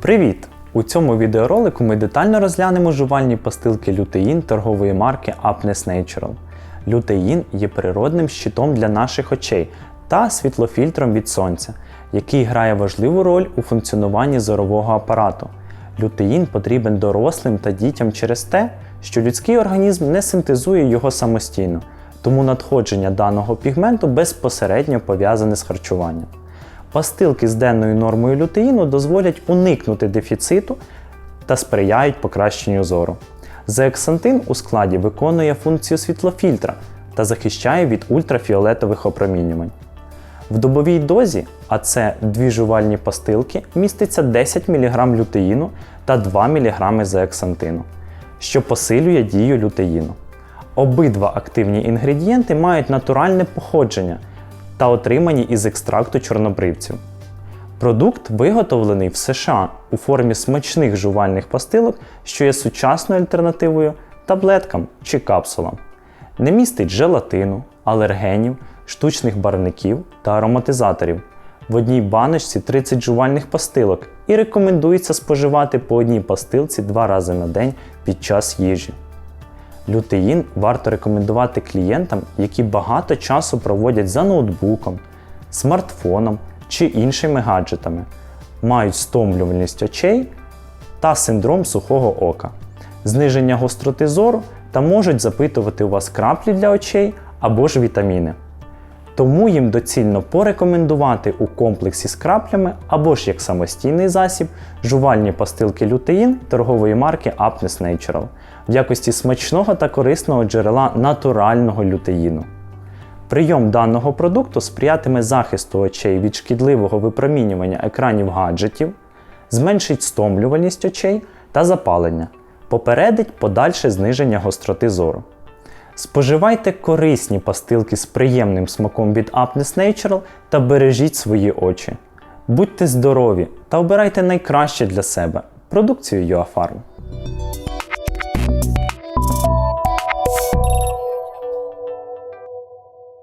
Привіт! У цьому відеоролику ми детально розглянемо жувальні пастилки лютеїн торгової марки Apnes Natural. Лютеїн є природним щитом для наших очей та світлофільтром від сонця, який грає важливу роль у функціонуванні зорового апарату. Лютеїн потрібен дорослим та дітям через те, що людський організм не синтезує його самостійно, тому надходження даного пігменту безпосередньо пов'язане з харчуванням. Пастилки з денною нормою лютеїну дозволять уникнути дефіциту та сприяють покращенню зору. Зеаксантин у складі виконує функцію світлофільтра та захищає від ультрафіолетових опромінювань. В добовій дозі, а це дві жувальні пастилки, міститься 10 мг лютеїну та 2 мг зеаксантину, що посилює дію лютеїну. Обидва активні інгредієнти мають натуральне походження та отримані із екстракту чорнобривців. Продукт виготовлений в США у формі смачних жувальних пастилок, що є сучасною альтернативою таблеткам чи капсулам. Не містить желатину, алергенів, штучних барвників та ароматизаторів. В одній баночці 30 жувальних пастилок і рекомендується споживати по одній пастилці два рази на день під час їжі. Лютеїн варто рекомендувати клієнтам, які багато часу проводять за ноутбуком, смартфоном чи іншими гаджетами, мають стомлювальність очей та синдром сухого ока, зниження гостроти зору та можуть запитувати у вас краплі для очей або ж вітаміни. Тому їм доцільно порекомендувати у комплексі з краплями або ж як самостійний засіб жувальні пастилки лютеїн торгової марки Apnes Natural в якості смачного та корисного джерела натурального лютеїну. Прийом даного продукту сприятиме захисту очей від шкідливого випромінювання екранів гаджетів, зменшить стомлювальність очей та запалення, попередить подальше зниження гостроти зору. Споживайте корисні пастилки з приємним смаком від Apnes Natural та бережіть свої очі. Будьте здорові та обирайте найкраще для себе продукцію UAFARM.